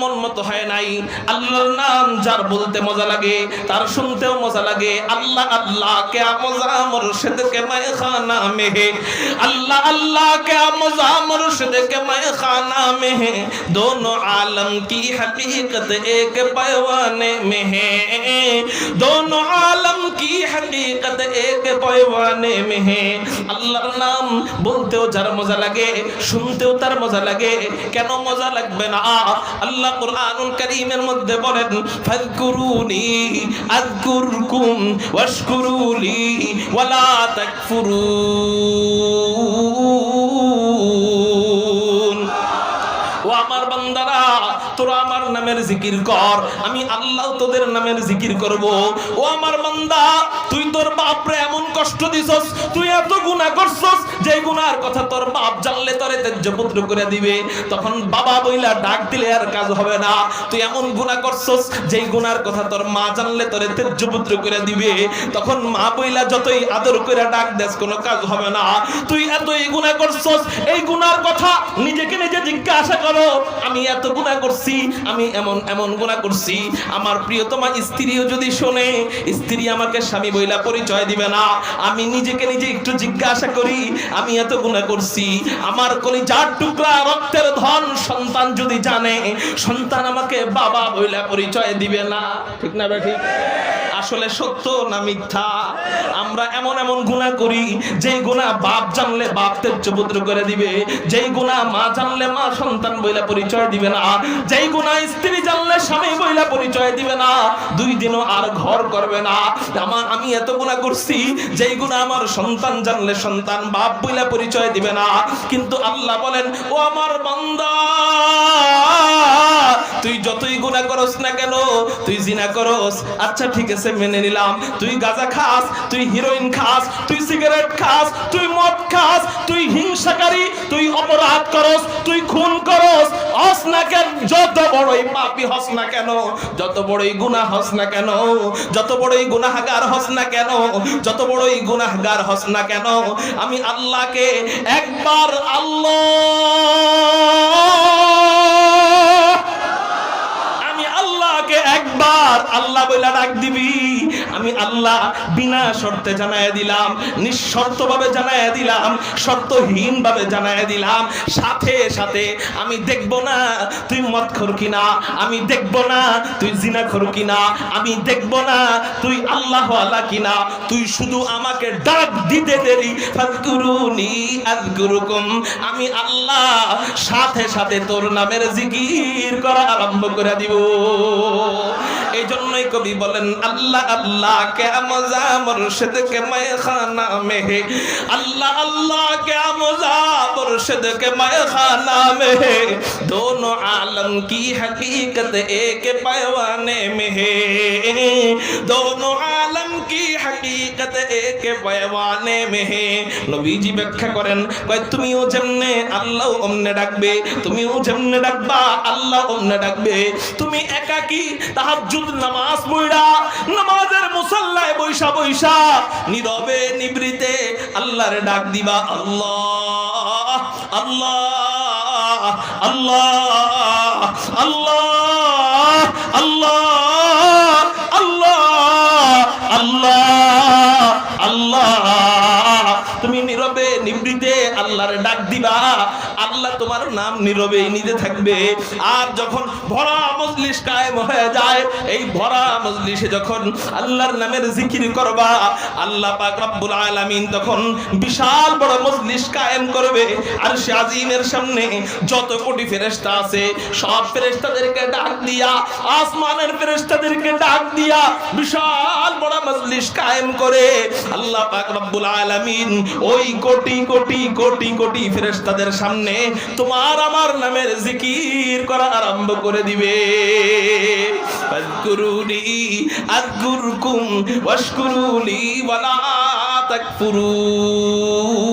মন মতো হয় নাই। আল্লাহর নাম যার বলতে মজা লাগে, তার শুনতেও মজা লাগে। আল্লাহ আল্লাহ কে মজা মুর্শিদ কে মাইখানা মে মেহে। আল্লাহ আল্লাহ কে মজা মুর্শিদ কে মাইখানা মে মেহে। দোনো আলম কি হকীকত এক পয়ওয়ানে মে হে দোনো আলম কি হকীকত এক পয়ওয়ানে মে হে আল্লাহর নাম বলতেও যার মজা লাগে, শুনতেও তার মজা লাগে। কেন মজা লাগবে না? আল্লাহ কুরআনুল কারীমের মধ্যে বলেন, ফাযকুরুনি আযকুরকুম ওয়াশকুরুলি ওয়ালা তাকফুরুন। ও আমার বান্দারা, তোরা আমার নামের জিকির কর, আমি আল্লাহ তোদের নামের জিকির করব। ও আমার বান্দা তুই তোর বাপরে এমন কষ্ট দিছস, তুই এত গুনাহ করছস যে গুনার কথা তোর বাপ জানলে তোরে তেজ্য পুত্র করে দিবে। তখন বাবা বইলা ডাক দিলে আর কাজ হবে না। তুই এমন গুনাহ করছস, যেই গুনার কথা তোর মা জানলে তোরে তেজ্য পুত্র করে দিবে। তখন মা বইলা যতই আদর করে ডাক দেস, কোনো কাজ হবে না। তুই এতই গুনাহ করছস, এই গুনার কথা নিজেকে নিজে জিজ্ঞাসা করো, আমি এত গুনাহ করছি, আমি এমন এমন গুনাহ করছি। আমার প্রিয়তমা স্ত্রীও যদি শোনে, স্ত্রী আমাকে স্বামী বইলা পরিচয় দিবে না। আমি নিজেকে নিজে একটু জিজ্ঞাসা করি, আমি এত গুণা করছি। আমার কলিজার টুকরা, রক্তের ধন, সন্তান যদি জানে, সন্তান আমাকে বাবা বইলা পরিচয় দিবে না। ঠিক না ঠিক আসলে সত্য না মিথ্যা? আমরা এমন এমন গুনাহ করি, যেই গুনাহ বাপ জানলে বাপ তেজ্যপুত্র করে দিবে, যেই গুনাহ মা জানলে মা সন্তান বইলা পরিচয় দিবে না, যেই গুনাহ স্ত্রী জানলে স্বামী বইলা পরিচয় দিবে না, দুই দিনও আর ঘর করবে না। আমার, আমি এত গুনাহ করছি, যেই গুনাহ আমার সন্তান জানলে সন্তান বাপ বইলা পরিচয় দিবে না। কিন্তু আল্লাহ বলেন, ও আমার বান্দা! তুই যতই গুনাহ করস না কেন, তুই জিনা করস। আচ্ছা ঠিক আছে, মেনে নিলাম। তুই গাঁজা খাস, তুই হিরোইন খাস, তুই সিগারেট খাস, তুই মদ খাস, তুই হিংসাকারী, তুই অপরাধ করস, তুই খুন করস। হস না কেন, যত বড়ই পাপী হস না কেন, যত বড়ই গুনাহ হস না কেন, যত বড়ই গুনাহগার হস না কেন, যত বড়ই গুনাহগার হস না কেন, আমি আল্লাহকে একবার আল্লাহ আল্লাহ বইলা ডাক দিবি। আমি আল্লাহ বিনা শর্তে জানায় দিলাম নিঃশর্ত ভাবে জানায় দিলাম শর্তহীন ভাবে জানায় দিলাম। সাথে সাথে আমি দেখব না তুই মদ খর কিনা, আমি দেখব না তুই জিনা খর কিনা, আমি দেখব না তুই আল্লাহ আল্লাহ কিনা। তুই শুধু আমাকে ডাক দিতে দেরি। ফাজকুরুনি আযকুরুকুম। আমি আল্লাহ সাথে সাথে তোর নামের জিকির করা আরম্ভ করে দিব। এই জন্যই কবি বলেন, আল্লাহ আল্লাহ। কে মজা মুর্শিদ কে मैं खाना में है अल्लाह अल्लाह क्या मजा मुर्शिद के मैं खाना में है दोनों आलम की हकीकत एक पैवाने में है दोनों आलम की हकीकत एक पैवाने में है নবীজি ব্যাখ্যা করেন কয় তুমিও যেমনে আল্লাহ অমনে ডাকবে তুমিও যেমনে ডাকবা আল্লাহ অমনে ডাকবে তুমি একাকি তাহাজ্জুদ নামাজ পড়া নামাজের মুসাল্লায় বৈশা বৈশা নীরবে নিবৃতে আল্লাহর ডাক দিবা আল্লাহ আল্লাহ আল্লাহ আল্লাহ আল্লাহ আল্লাহ আল্লাহ আল্লাহ তুমি নীরবে নিবৃতে আল্লাহর ডাক দিবা আল্লাহ তোমার নাম নীরবে নিতে থাকবে। আর যখন ভরা মজলিস কায়েম হয়ে যায়, এই ভরা মজলিসে যখন আল্লাহর নামের জিকির করবা, আল্লাহ পাক রব্বুল আলামিন তখন বিশাল বড় মজলিস কায়েম করবে। আর সে আজিমের সামনে যত কোটি ফেরেশতা আছে, সব ফেরেশতাদেরকে ডাক দিয়া, আসমানের ফেরেশতাদেরকে ডাক দিয়া বিশাল বড় মজলিস কায়েম করে। আল্লাহ পাক রব্বুল আলামিন ওই কোটি কোটি কোটি কোটি ফেরেশতাদের সামনে তোমার আমার নামের জিকির করা আরম্ভ করে দিবে। ফাজকুরুনি আযকুরকুম ওয়াশকুরুলি ওয়ালা তাকফুরুন।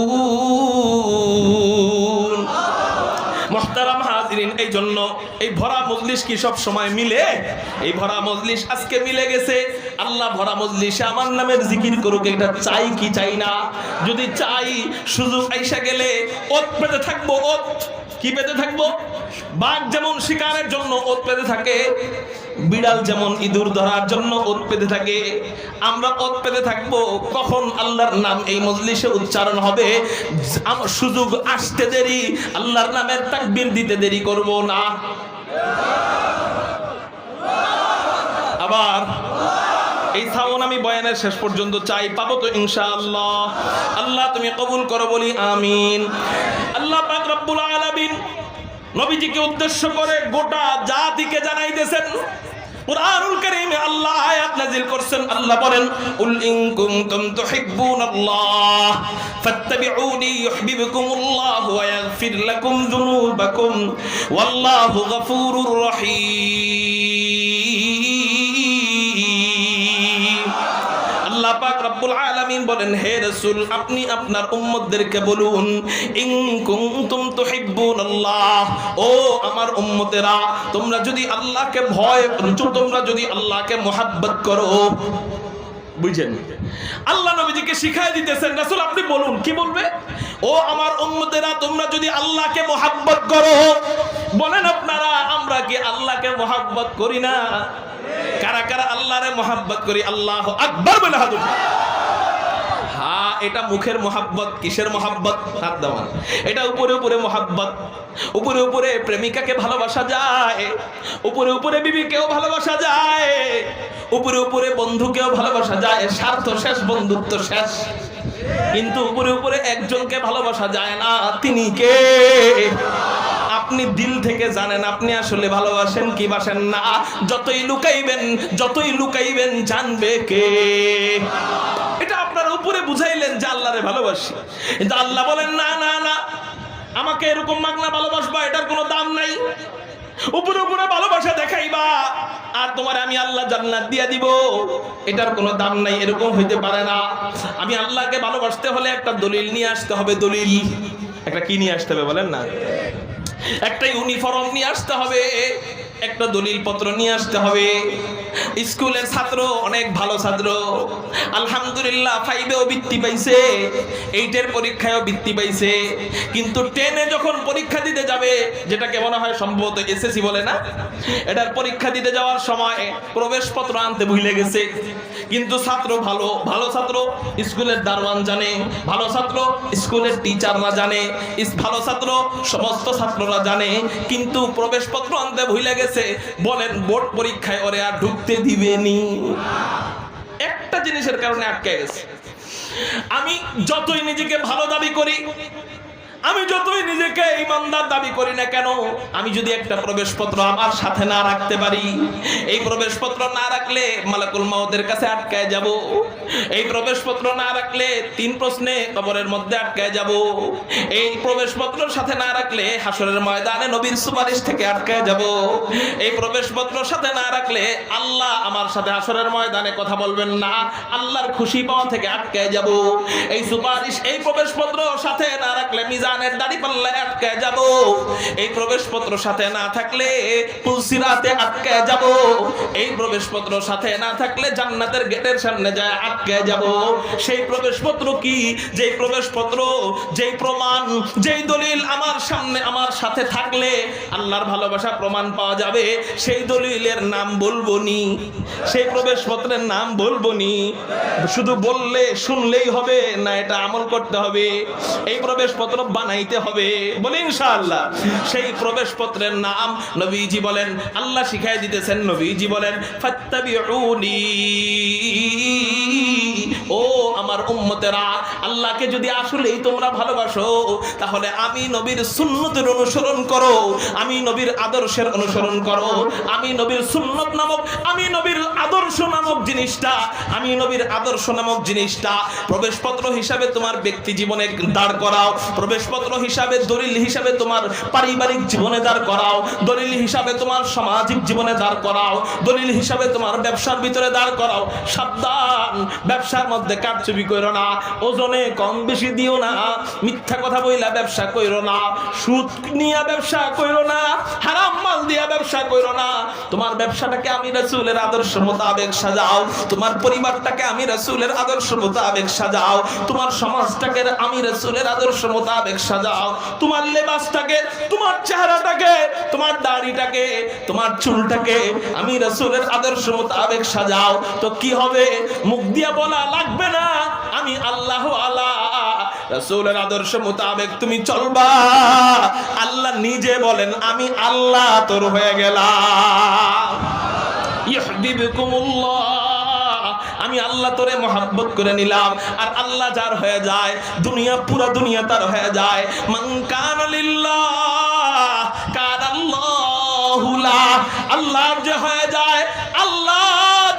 জন্য এই ভরা মজলিস কি সব সময় মিলে? এই ভরা মজলিস আজকে মিলে গেছে। আল্লাহ ভরা মজলিসে আমার নামের জিকির করুক, এটা চাই কি চাই না? যদি চাই, সুযোগ আইসা গেলে ওত পেতে থাকব, ওত। কি পেতে থাকব? বাঘ যেমন শিকারের জন্য ওত পেতে থাকে, বিড়াল যেমন ইঁদুর ধরার জন্য ওত পেতে থাকে, আমরা ওত পেতে থাকব। কখন আল্লাহর নাম এই মজলিসে উচ্চারণ হবে? সুযোগ আসতে দেরি, আল্লাহর নামের তাকবীর দিতে দেরি করব না। আবার এই সাউন আমি বয়ানের শেষ পর্যন্ত চাই, পাবো তো ইনশাআল্লাহ। আল্লাহ তুমি কবুল করো বলি, আমিন। আল্লাহ পাক রব্বুল আলামিন নবীজিকে উদ্দেশ্য করে গোটা জাতিকে জানাইতেছেন। কুরআনুল কারীমে আল্লাহ আয়াত নাযিল করছেন। আল্লাহ বলেন, উল ইন কুনতুম তুহিব্বুনাল্লাহ ফাত্তাবিউনি ইউহিব্বুকুমুল্লাহ ওয়া ইয়াগফির লাকুম যুনুবাকুম। ওয়াল্লাহু গফুরুর রহিম। আলামিন বলেন, হে রাসূল, আপনি আপনার উম্মতদেরকে বলুন, ইন কুনতুম তুহিব্বুনাল্লাহ ও আমার উম্মতেরা, তোমরা যদি আল্লাহকে ভয়, তোমরা যদি আল্লাহকে করো। আল্লাহ নবীজিকে শিখাই দিতেছেন, রাসূল, আপনি বলুন, কি বলবে? ও আমার উম্মতেরা, তোমরা যদি আল্লাহকে মোহাব্বত করো। বলেন আপনারা, আমরা কি আল্লাহকে মোহাব্বত করি না? কারা কারা আল্লাহরে মোহাব্বত করি, আল্লাহ আকবর বলে হাত। হ্যাঁ এটা মুখের মোহাব্বত, কিসের মোহাব্বত? হাত দেওয়া এটা উপরে উপরে মোহাব্বত। উপরে উপরে প্রেমিকাকে ভালোবাসা যায়, উপরে উপরে বিবিকেও ভালোবাসা যায়, উপরে উপরে বন্ধুকেও ভালোবাসা যায়, স্বার্থ শেষ, বন্ধুত্ব শেষ। কিন্তু উপরে উপরে একজনকে ভালোবাসা যায় না, তিনি কে? আপনি দিল থেকে জানেন আপনি আসলে ভালোবাসেন কি বাসেন না। যতই লুকাইবেন যতই লুকাইবেন জানবে কে। এটা আপনার উপরে বুঝাইলেন যে আল্লাহরে ভালোবাসি। কিন্তু আল্লাহ বলেন, না না না, আমাকে এরকম মাগনা ভালোবাসবা, এটার কোনো দাম নাই। উপরে উপরে ভালোবাসা দেখাইবা, আর তোমার আমি আল্লাহ জান্নাত দিয়া দিব। এটার কোনো দাম নাই, এরকম হইতে পারে না। আমি আল্লাহকে ভালোবাসতে হলে একটা দলিল নিয়ে আসতে হবে, দলিল। একটা কি নিয়ে আসতে হবে বলেন না? একটা ইউনিফর্ম নিয়ে আসতে হবে। একটা দলিল পত্র নিয়ে আসতে হবে। স্কুলের ছাত্র, অনেক ভালো ছাত্র। আলহামদুলিল্লাহ ফাইভেও বৃত্তি পাইছে। এইটের পরীক্ষায়ও বৃত্তি পাইছে। কিন্তু টেনে যখন পরীক্ষা দিতে যাবে, যেটাকে মনে হয় সম্ভবত এসএসসি বলে না? এটার পরীক্ষা দিতে যাওয়ার সময় প্রবেশপত্র আনতে ভুলে গেছে। কিন্তু ছাত্র ভালো ভালো ছাত্র স্কুলের দারোয়ান জানে। ভালো ছাত্র স্কুলের টিচাররা জানে। ভালো ছাত্র, সমস্ত ছাত্ররা জানে। কিন্তু প্রবেশপত্র আনতে ভুলে গেছে। বলেন, বোর্ড পরীক্ষায় ওরে আর ঢুকতে দিবেনি। একটা জিনিসের কারণে আটকে গেছে। আমি যতই নিজেকে ভালো দাবি করি আমি যতই নিজেকে ইমানদার দাবি করি না কেন, আমি যদি একটা প্রবেশপত্র আমার সাথে না রাখতে পারি, এই প্রবেশপত্র না রাখলে মালাকুল মাউদের কাছে আটকায় যাব, এই প্রবেশপত্র না রাখলে তিন প্রশ্নে কবরের মধ্যে আটকায় যাব, এই প্রবেশপত্র সাথে না রাখলে হাসরের ময়দানে নবীর সুপারিশ থেকে আটকায় যাব, এই প্রবেশপত্র সাথে না রাখলে আল্লাহ আমার সাথে হাসরের ময়দানে কথা বলবেন না, আল্লাহর খুশি পাওয়া থেকে আটকায় যাব, এই সুপারিশ, এই প্রবেশপত্র সাথে না রাখলে মিজানের দাড়ি পাল্লায় আটকে যাব। এই প্রবেশপত্র সাথে না থাকলে তুলসিরাতে আটকে যাব। এই প্রবেশপত্র সাথে না থাকলে জান্নাতের গেটের সামনে যায় আটকে যাব। সেই প্রবেশপত্র কি? যেই প্রবেশপত্র, যেই প্রমাণ, যেই দলিল আমার সামনে, আমার সাথে থাকলে আল্লাহর ভালোবাসা প্রমাণ পাওয়া যাবে। সেই দলিলের নাম বলব নি। সেই প্রবেশপত্রের নাম বলব নি। শুধু বললে, শুনলেই হবে, না এটা আমল করতে হবে। এই প্রবেশপত্র বানাইতে হবে। বলে ইনশাআল্লাহ। সেই প্রবেশপত্রের নাম নবীজি বলেন। আল্লাহ শিখাই দিতেছেন, নবীজি বলেন, ফাত্তাবিউনি। ও আমার উম্মতেরা, আল্লাহকে যদি আসলেই তোমরা ভালোবাসো, তাহলে আমি নবীর সুন্নতের অনুসরণ করো, আমি নবীর আদর্শের অনুসরণ করো, আমি নবীর সুন্নত নামক, আমি নবীর আদর্শ নামক জিনিসটা, আমি নবীর আদর্শ নামক জিনিসটা প্রবেশপত্র হিসাবে তোমার ব্যক্তি জীবনে দাঁড় করাও, প্রবেশপত্র হিসাবে, দলিল হিসাবে তোমার পারিবারিক জীবনে দাঁড় করাও, দলিল হিসাবে তোমার সামাজিক জীবনে দাঁড় করাও, দলিল হিসাবে তোমার ব্যবসার ভিতরে দাঁড় করাও, সাবধান, ব্যবসার মধ্যে কারচুপি করো না, ওজনে কম বেশি দিও না, মিথ্যা কথা বইলা ব্যবসা কইরো না, সুদ নিয়ে ব্যবসা কইরো না, হারাম মাল দিয়া ব্যবসা করো না। তোমার ব্যবসাটাকে আমি রাসূলের আদর্শ মোতাবেক সাজাও, তোমার পরিবারটাকে আমি রাসূলের আদর্শ মোতাবেক সাজাও, তোমার সমাজটাকে আমি রাসূলের আদর্শ মোতাবেক সাজাও, তোমার লেবাসটাকে, তোমার চেহারাটাকে দাড়িটাকে, তোমার চুলটাকে আমি রাসূলের আদর্শ মোতাবেক সাজাও। তো কি হবে? মুখ দিয়া বলা লাগবে না, আমি আল্লাহ আলা, রাসূলের আদর্শ মোতাবেক তুমি চলবা। আল্লাহ নিজে বলেন, আমি আল্লাহ তোর হয়ে গেলাম। আমি আল্লাহ তোরে মহাব্বত করে নিলাম। আর আল্লাহ যার হয়ে যায়, দুনিয়া পুরা দুনিয়া তার হয়ে যায়। মান কানা লিল্লাহ আল্লাহুলা আল্লাহ যে হয়ে যায় আল্লাহ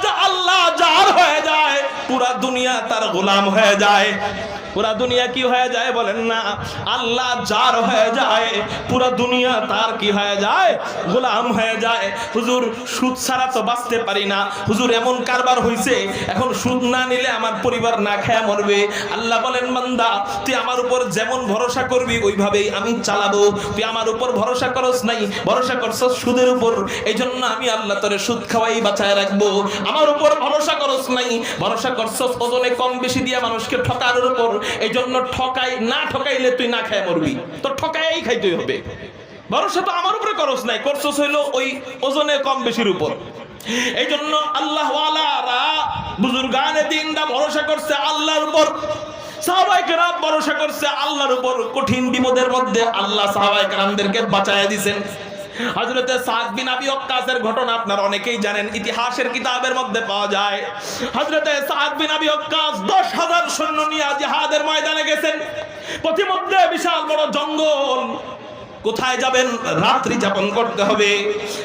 যা আল্লাহ যার হয়ে যায় পুরা দুনিয়া তার গোলাম হয়ে যায়। পুরা দুনিয়া কি হয়ে যায় বলেন না? আল্লাহ যার হয়ে যায়, পুরা দুনিয়া তার কি হয়ে যায়? গোলাম হয়ে যায়। হুজুর সুদ ছাড়া তো বাঁচতে পারি না। হুজুর এমন কারবার হইছে, এখন সুদ না নিলে আমার পরিবার না খেয়ে মরবে। আল্লাহ বলেন, বান্দা, তুই আমার উপর যেমন ভরসা করবি, ওইভাবেই আমি চালাবো। তুই আমার উপর ভরসা করস নাই, ভরসা করছস সুদের উপর। এই জন্য আমি আল্লাহ তোরে সুদ খাওয়াই বাঁচায় রাখব। আমার উপর ভরসা করস নাই, ভরসা করছস ওজনে কম বেশি দিয়ে মানুষকে ঠকানোর উপর। এই জন্য ঠকাই না ঠকাইলে তুই না খায় মরবি। তো ঠকাই খাইতেই হবে। ভরসা তো আমার উপরে করস নাই। করছস হইল ওই ওজনে কম বেশির উপর। এই জন্য আল্লাহ ওয়ালারা বুজুর্গানে দিনটা ভরসা করছে আল্লাহর উপর। ভরসা করছে আল্লাহর উপর। কঠিন বিপদের মধ্যে আল্লাহ সাহাবাই কেরামদেরকে বাঁচায় দিছেন। হযরতে সাদ বিন আবি ওয়াক্কাসের ঘটনা আপনারা অনেকেই জানেন, ইতিহাসের কিতাবের মধ্যে পাওয়া যায়। হযরতে সাদ বিন আবি ওয়াক্কাস 10000 সৈন্য নিয়ে জিহাদের ময়দানে গেছেন। পথিমধ্যে বিশাল বড় জঙ্গল। কোথায় যাবেন? রাত্রি যাপন করতে হবে।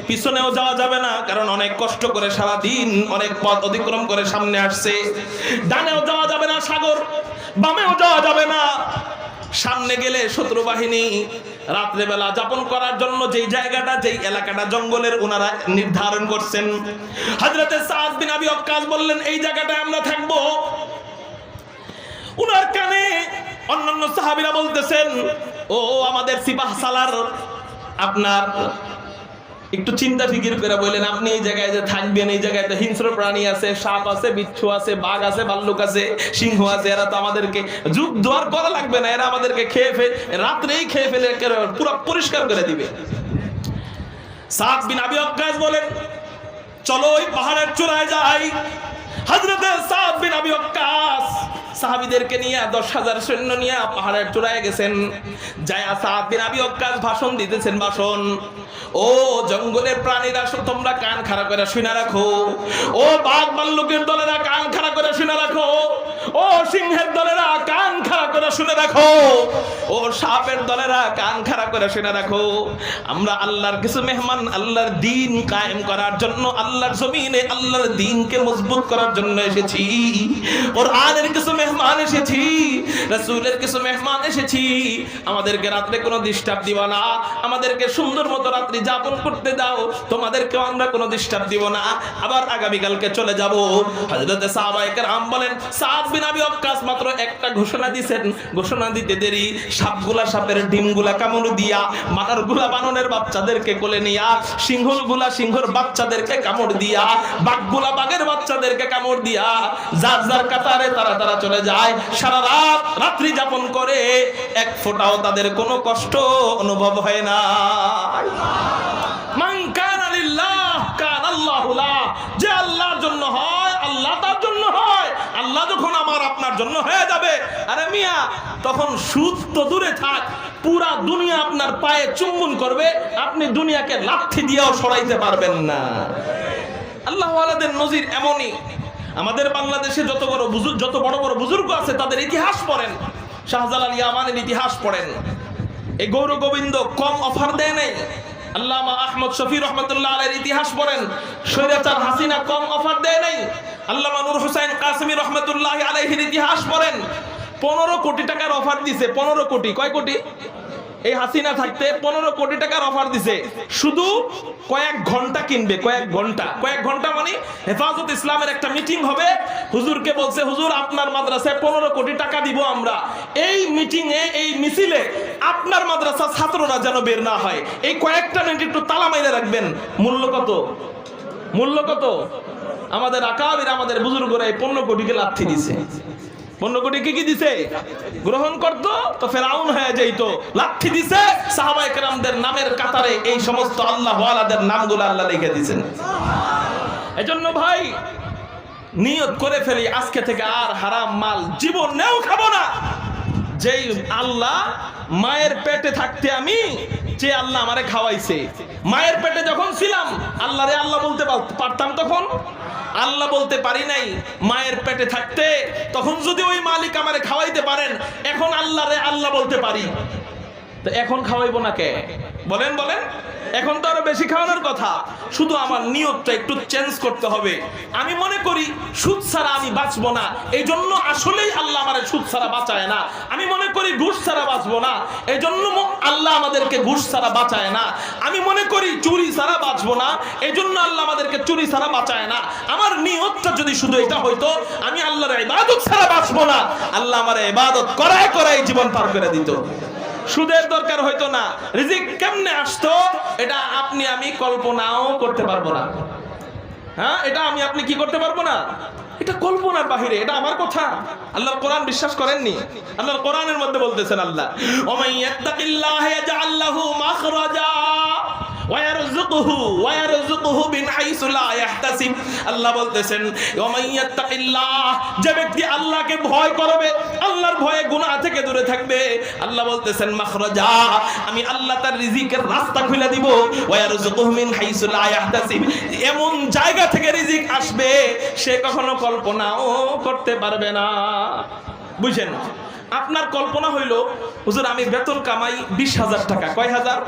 পিছনেও যাওয়া যাবে না, কারণ অনেক কষ্ট করে সারা দিন অনেক পথ অতিক্রম করে সামনে আসছে। ডানেও যাওয়া যাবে না সাগর, বামেও যাওয়া যাবে না। সামনে গেলে শত্রু বাহিনী রাত্রেবেলা যাপন করার জন্য যেই জায়গাটা, যেই এলাকাটা জঙ্গলের ওনারা নির্ধারণ করছেন। হাজরতে সাদ আবি অক্কাস বললেন, এই জায়গাটায় আমরা থাকব। উনার কানে অন্যান্য সাহাবীরা বলতেছেন, ও আমাদের সিপাহ সালার আপনার একটু চিন্তা ফিকির করে বললেন, আপনি এই জায়গায় যে থাকবেন, এই জায়গায় তো হিংস্র প্রাণী আছে, সাপ আছে, বিচ্ছু আছে, বাঘ আছে, ভাল্লুক আছে, সিংহ আছে, এরা তো আমাদেরকে যুগ দোয়ার করা লাগবে না, এরা আমাদেরকে খেয়ে ফেলে, রাত্রেই খেয়ে ফেলে পুরো পরিষ্কার করে দিবে। সাত বিন আবি ওয়াক্কাস বলেন, চলো ওই পাহাড়ের চূড়ায় যাই। হযরতে সাদ বিন আবি ওয়াক্কাস সাহাবীদেরকে নিয়ে, দশ হাজার সৈন্য নিয়ে পাহাড়ের চূড়ায় গেছেন। যায় সাদ বিন আবি ওয়াক্কাস ভাষণ দিতেছেন, ভাষণ। ও জঙ্গলের প্রাণীরা তোমরা কান খাড়া করে শুনে রাখো। ও বাঘ ভাল্লুকের দলেরা, কান খাড়া করে শুনে রাখো। ও সিংহের দলেরা, কান খাড়া করে শুনে রাখো। ও সাপের দলেরা, কান খাড়া করে শুনে রাখো। আমরা আল্লাহর কিছু মেহমান, আল্লাহর দিন কায়েম করার জন্য, আল্লাহর জমিনে আল্লাহর দিনকে মজবুত করার জন্য এসেছি। ওর মেহমান এসেছি রাসূলের কিছু মেহমান এসেছি। আমাদেরকে রাত্রে কোনো ডিস্টার্ব দিবা না। আমাদেরকে সুন্দর মতো রাত্রি যাপন করতে দাও। তোমাদেরকেও আমরা কোনো ডিস্টার্ব দিব না। আবার আগামীকালকে চলে যাব। হযরতে সাহাবায়ে কেরাম বলেন, সাদ বিন আবি ওয়াক্কাস মাত্র একটা ঘোষণা দিবেন ঘোষণা দিতে দেরি। সাপগুলা সাপের ডিমগুলা কামড় দিয়া বানরগুলা বানরের বাচ্চাদেরকে কোলে নিয়া, সিংহগুলা সিংহর বাচ্চাদেরকে কামড় দিয়া, বাঘগুলা বাঘের বাচ্চাদেরকে কামড় দিয়া, যার যার কাতারে তারা তারা চলে যায়। সারা রাত রাত্রি যাপন করে এক ফোঁটাও তাদের কোনো কষ্ট অনুভব হয় না। যে জন্য হয়, আল্লাহ তার জন্য হয়। আল্লাহ আপনার জন্য হয়ে যাবে, আরে মিয়া, তখন দূরে থাক। পুরা দুনিয়া আপনার পায়ে করবে, আপনি দুনিয়াকে লাথি দিয়েও সরাইতে পারবেন না। আল্লাহ আলাদের নজির এমনই। আমাদের বাংলাদেশে যত বড় বুজুর্গ যত বড় বড় বুজুর্গ আছে, তাদের ইতিহাস পড়েন। শাহজালাল ইয়ামানের ইতিহাস পড়েন। এই গৌর গোবিন্দ কম অফার দেয় নাই। আল্লামা আহমদ শফি রহমতুল্লাহ আলের ইতিহাস পড়েন। সৈরাচার হাসিনা কম অফার দেয় নাই। আল্লামা নূর হুসাইন কাসমি রহমতুল্লাহ আলাইহির ইতিহাস পড়েন। পনেরো কোটি টাকার অফার দিছে, পনেরো কোটি। কয় কোটি? এই হাসিনা থাকতে পনেরো কোটি টাকার অফার দিছে। শুধু কয়েক ঘণ্টা কিনবে, কয়েক ঘণ্টা। কয়েক ঘণ্টা মানে হেফাজত ইসলামের একটা মিটিং হবে। হুজুরকে বলছে, হুজুর, আপনার মাদ্রাসায় পনেরো কোটি টাকা দিব আমরা। এই মিটিং এ, এই মিছিলে আপনার মাদ্রাসা ছাত্ররা যেন বের না হয়। এই কয়েকটা মিনিট একটু তালা মাইরে রাখবেন। মূল্য কত? মূল্য কত? আমাদের আকাবির, আমাদের বুজুর্গরা এই পনেরো কোটিকে লাথি দিছে। কোটি কি কি দিছে? গ্রহণ করতো, তো ফেরাউন হয়ে যাইত। লাথি দিছে সাহাবা একরামদের নামের কাতারে এই সমস্ত আল্লাহ ওয়ালাদের নামগুলো আল্লাহ লিখে দিছেন এজন্য ভাই, নিয়ত করে ফেলি, আজকে থেকে আর হারাম মাল জীবনেও খাব না। যেই আল্লাহ মায়ের পেটে থাকতে আমি, যে আল্লাহ আমারে খাওয়াইছে। মায়ের পেটে যখন ছিলাম আল্লাহ রে আল্লাহ বলতে পার- পারতাম তখন? আল্লাহ বলতে পারি নাই, মায়ের পেটে থাকতে, তখন যদি ওই মালিক আমারে খাওয়াইতে পারেন, এখন আল্লাহ রে আল্লাহ বলতে পারি। তো এখন খাওয়াইব না কে? বলেন বলেন। এখন তো আরও বেশি খাওয়ানোর কথা। শুধু আমার নিয়তটা একটু চেঞ্জ করতে হবে। আমি মনে করি, সুদ ছাড়া আমি বাঁচবো না। এই জন্য আসলেই আল্লাহ আমার সুদ ছাড়া বাঁচায় না। আমি মনে করি, ঘুষ ছাড়া বাঁচবো না। এই জন্য আল্লাহ আমাদেরকে ঘুষ ছাড়া বাঁচায় না। আমি মনে করি, চুরি ছাড়া বাঁচবো না। এই জন্য আল্লাহ আমাদেরকে চুরি ছাড়া বাঁচায় না। আমার নিয়তটা যদি শুধু এটা হইতো, আমি আল্লাহর ইবাদত ছাড়া বাঁচবো না। আল্লাহ আমার ইবাদত করায় করায় জীবন পার করে দিত। সুদের দরকার হইতো না। রিজিক কেমনে আসতো? এটা আপনি আমি কল্পনাও করতে পারব না। হ্যাঁ এটা আমি আপনি কি করতে পারব না? এটা কল্পনার বাহিরে, এটা আমার কথা। আল্লাহর কোরআন বিশ্বাস করেননি? আল্লাহর কোরআনের মধ্যে বলতেছেন আল্লাহ, ওমাইয়াত্তাকিল্লাহ ইয়াজআল লাহু মাখরাজা। ভয় আল্লাহর ভয়ে থেকে দূরে থাকবে, আল্লাহ বলতেছেন আমি আল্লাহ তার রিজিকের রাস্তা খুলে দিব। ইয়াহতাসিব। এমন জায়গা থেকে রিজিক আসবে, সে কখনো কল্পনাও করতে পারবে না। বুঝেন, আপনার কল্পনা হইল, হুজুর, আমি বেতন কামাই বিশ হাজার টাকা। কয় হাজার?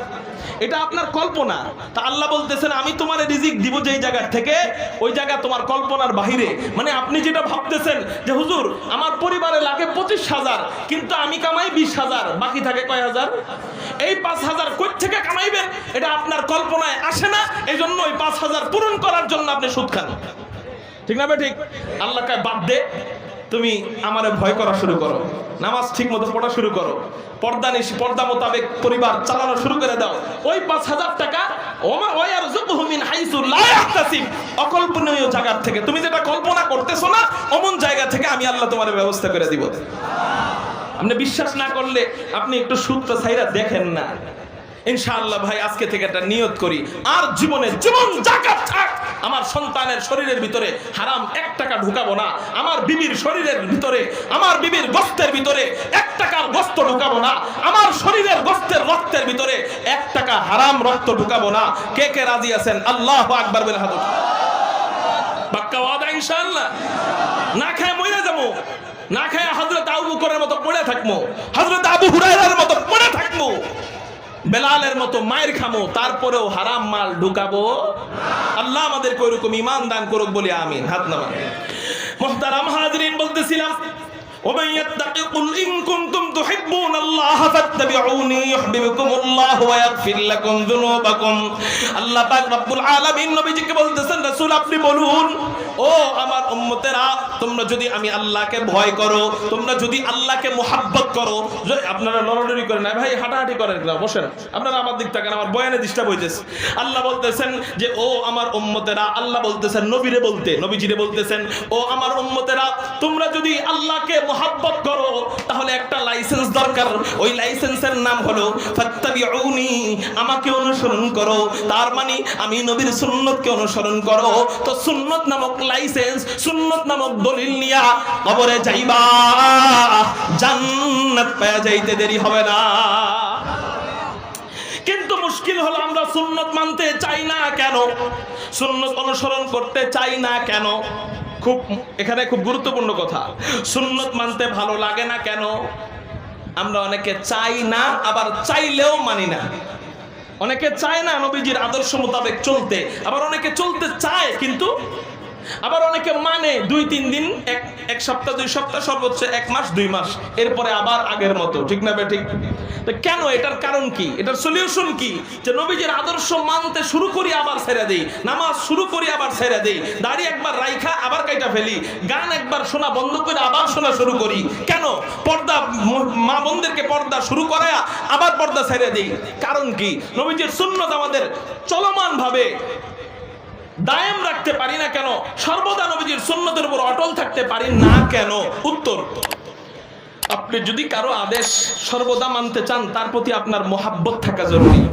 এটা আপনার কল্পনা। তা আল্লাহ বলতেছেন, আমি তোমার রিজিক দিব যেই জায়গার থেকে, ওই জায়গা তোমার কল্পনার বাহিরে। মানে আপনি যেটা ভাবতেছেন যে, হুজুর, আমার পরিবারে লাগে পঁচিশ হাজার, কিন্তু আমি কামাই বিশ হাজার, বাকি থাকে কয় হাজার? এই পাঁচ হাজার কই থেকে কামাইবেন? এটা আপনার কল্পনায় আসে না এই জন্য ওই পাঁচ হাজার পূরণ করার জন্য আপনি সুদ খান। ঠিক না ঠিক? আল্লাহকে বাদ দে, তুমি আমারে ভয় করা শুরু করো, নামাজ ঠিক মতো পড়া শুরু করো। পর্দা নিশি, পর্দা মোতাবেক পরিবার চালানো শুরু করে দাও। ওই পাঁচ হাজার টাকা অকল্পনীয় জায়গার থেকে। তুমি যেটা কল্পনা করতেছো না, অমন জায়গা থেকে আমি আল্লাহ তোমার ব্যবস্থা করে দিব। আপনি বিশ্বাস না করলে আপনি একটু সূত্র ছাইরা দেখেন না। ইনশাআল্লাহ ভাই, আজকে থেকে একটা নিয়ত করি। আর জীবনে জীবন জাকাত থাক। আমার সন্তানের শরীরের ভিতরে হারাম এক টাকা ঢুকাবো না। আমার বিবির শরীরের ভিতরে, আমার বিবির গোস্তের ভিতরে এক টাকার গোস্ত ঢুকাবো না। আমার শরীরের গোস্তের রক্তের ভিতরে এক টাকা হারাম রক্ত ঢুকাবো না। কে কে রাজি আছেন? আল্লাহ আকবার বলে হাত পাক্কা ওয়াদা ইনশাআল্লাহ? না খায় মইরা যাব। না খায় হযরত আবু বকরের মতো পড়ে থাকব। হযরত আবু হুরায়রার মতো পড়ে থাকব। বেলালের মতো মায়ের খামো তারপরেও হারাম মাল ঢুকাবো আল্লাহ আমাদেরকে ওইরকম ইমান দান করুক বলে আমিন হাত নামান মোহতারাম হাজরিন বলতেছিলাম ومن يتق قل إن كنتم تحبون الله فاتبعوني يحببكم الله ويغفر لكم ذنوبكم আল্লাহ পাক রব্বুল আলামিন নবীজিকে বলতেছেন রাসূল আপনি বলুন ও আমার উম্মতেরা, তোমরা যদি আমি আল্লাহকে ভয় করো, তোমরা যদি আল্লাহকে মোহাব্বত করো আপনারা লড়ালড়ি করেন না, ভাই, হাঁটাহাঁটি করেন না, বসেন। আপনারা আমার দিক থাকেন আমার বয়ানে ডিস্টার্ব হইতেছে। আল্লাহ বলতেছেন যে, ও আমার উম্মতেরা, আল্লাহ বলতেছেন নবীরে বলতে, নবীজিরে বলতেছেন, ও আমার উম্মতেরা, তোমরা যদি আল্লাহকে মোহাব্বত করো, তাহলে একটা লাইসেন্স দরকার। ওই লাইসেন্সের নাম হলো, ফাত্তাবিউনি, আমাকে অনুসরণ করো। তার মানে আমি নবীর সুন্নতকে অনুসরণ করো। তো সুন্নত নামক লাইসেন্স সুন্নত নামক দলিল নিয়া কবরে যাইবা। জান্নাত পাওয়া যাইতে দেরি হবে না। কিন্তু মুশকিল হলো আমরা সুন্নত মানতে চাই না কেন? সুন্নত অনুসরণ করতে চাই না কেন? খুব, এখানে খুব গুরুত্বপূর্ণ কথা। সুন্নত মানতে ভালো লাগে না কেন? আমরা অনেকে চাই না, আবার চাইলেও মানি না। অনেকে চায় না নবীজির আদর্শ মোতাবেক চলতে, আবার অনেকে চলতে চায়, কিন্তু আবার অনেকে মানে দুই, তিন দিন, এক এক সপ্তাহ, দুই সপ্তাহ, সর্বোচ্চ এক মাস, দুই মাস। এরপরে আবার আগের মতো, ঠিক না ঠিক? তো কেন? এটার কারণ কি? এটার সলিউশন কি? যে নবীজির আদর্শ মানতে শুরু করি, আবার ছেড়ে দেই। নামাজ শুরু করি, আবার ছেড়ে দেই। দাড়ি একবার রাইখা, আবার কাইটা ফেলি। গান একবার শোনা বন্ধ করে, আবার শোনা শুরু করি। কেন? পর্দা মা বোনদেরকে পর্দা শুরু করে আবার পর্দা ছেড়ে দেই। কারণ কি? নবীজির সুন্নত আমাদের চলমান ভাবে দায়াম রাখতে পারি না কেন? সর্বদা নবীজির সুন্নতের উপর অটল থাকতে পারি না কেন? উত্তর। আপনি যদি কারও আদেশ সর্বদা মানতে চান, তার প্রতি আপনার মোহাব্বত থাকা জরুরি।